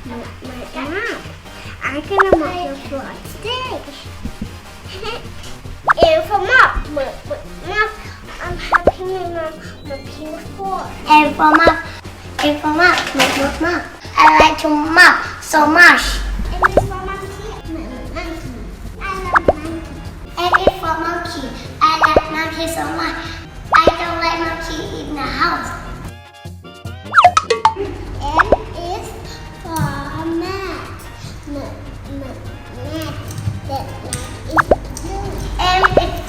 my. I'm gonna mop the floor today. and for mop, my, my mop, I'm helping my mom mopping the floor. Mop, and for mop, mop, mop, mop. I like to mop so much. And this for monkey, my monkey. I love monkey. And it's for monkey. I like monkey so much. I don't like monkey in the house.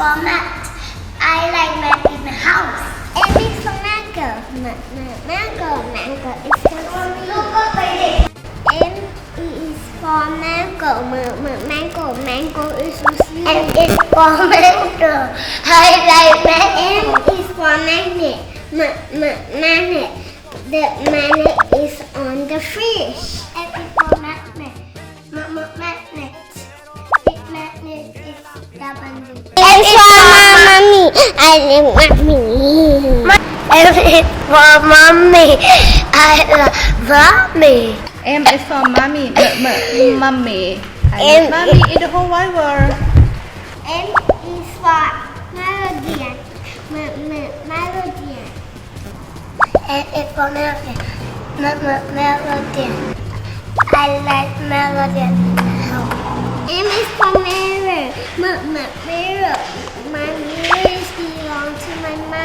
M is for. I like mat in the house. M for mango. M, m, mango. Mango Look baby. M is for mango. M, m, mango. Mango is for sweet. M is for mango. I like M mango. is for magnet. M, m, magnet. The magnet is on the fish. M is for magnet. M, m, magnet. Big magnet is. M for mommy. I like mommy. M for mommy. I love mommy. M is for mommy, m- m- mummy. I M- love mommy in the whole wide world. M is for melodian. M, m, melodian. M is for melody. M, m, melody. I like melody. M is for mirror. M, m, mirror. My mirrors belong to my mommy.